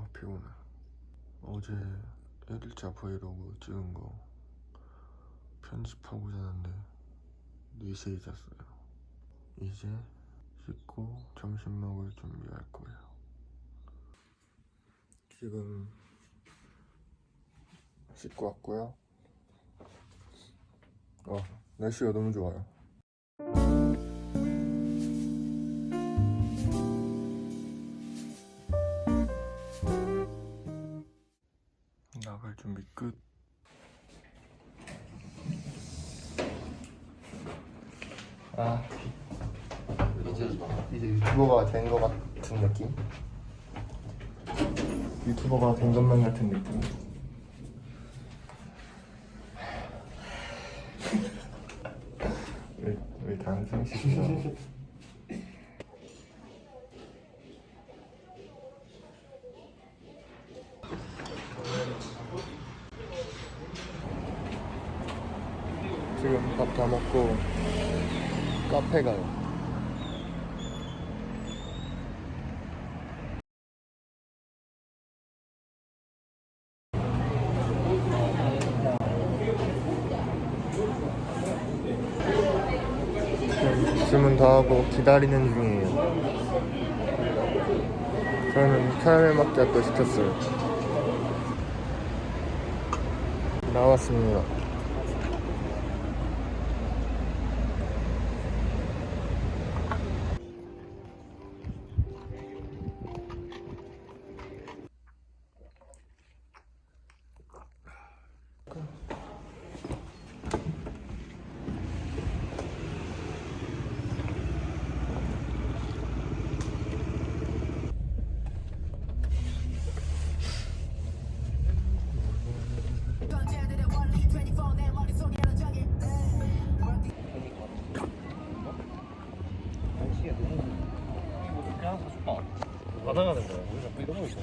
아 피곤해 어제 1일차 브이로그 찍은 거 편집하고 자는데 4시에 잤어요. 이제 씻고 점심 먹을 준비할 거예요. 지금 씻고 왔고요. 어 날씨가 너무 좋아요 준비 끝. 아 이제 이제 유튜버가 된 것 같은 느낌. 유튜버가 된 것만 같은 느낌. 왜왜 단순시켜? 지금 밥 다 먹고 카페 가요. 지금 주문 다 하고 기다리는 중이에요. 저는 카라멜 마키아또 시켰어요. 나왔습니다. 받아가는 거야. 우리가 이러고 있어.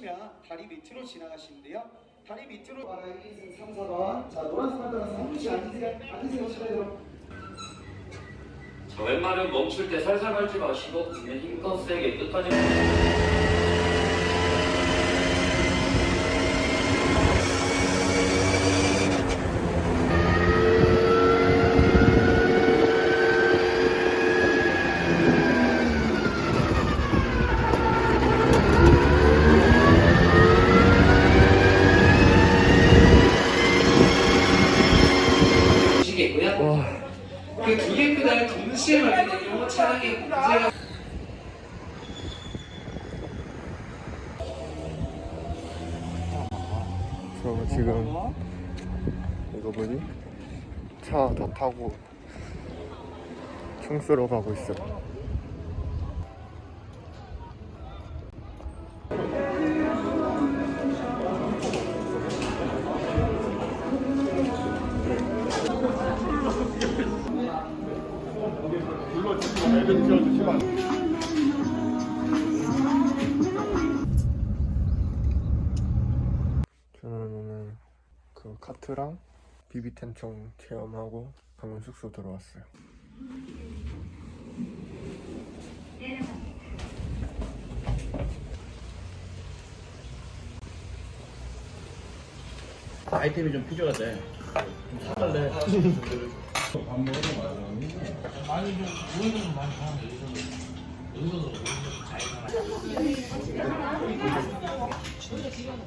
면 다리 밑으로 지나가시는데요. 다리 밑으로 바라기 2승 3, 4번. 자, 노란색만 따라서 한 분씩 앉으세요. 앉으세요. 시간대로. 자, 왼발은 멈출 때 살살 밟지 마시고 힘껏 세게 끝까지 시겠고요. 그 두개 끄다를 동시에 되면 차량의 문제가 저 지금 이거 뭐지? 차 다 타고 총 쏘러 가고 있어. 저 그 카트랑 비비텐청 체험하고 방금 숙소 들어왔어요. 아이템이 좀 필요가 돼. 좀 사달래. 아니 진짜 쉽지 않거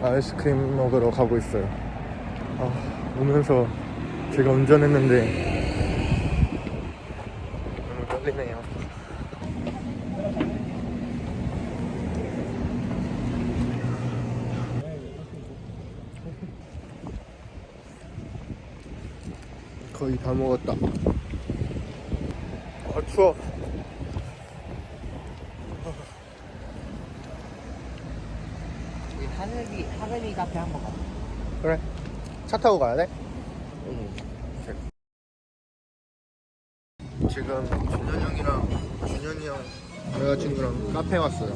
아이스크림 먹으러 가고 있어요. 아, 오면서 제가 운전했는데 너무 떨리네요. 거의 다 먹었다. 아 추워. 하늘이 하늘이 카페 한번 가. 그래. 차 타고 가야 돼? 지금 준현이 형이랑 준현이 형 여자친구랑 카페 왔어요.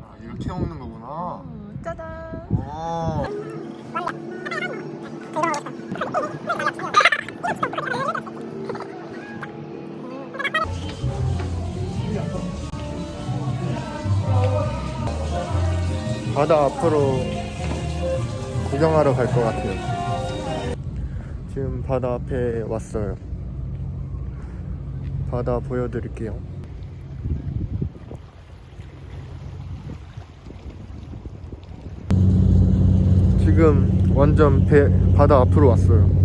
아 이렇게 먹는 거구나. 바다 앞으로 구경하러 갈 것 같아요. 지금 바다 앞에 왔어요. 바다 보여드릴게요. 지금 완전 배, 바다 앞으로 왔어요.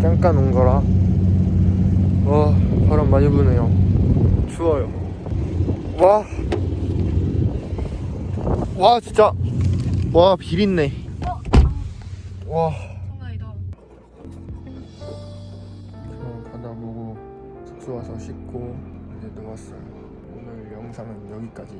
잠깐 온 거라. 와, 바람 많이 부네요. 추워요. 와. 와, 진짜. 와, 비린내. 와. 저 바다 보고 숙소 와서 씻고 이제 누웠어요. 오늘 영상은 여기까지.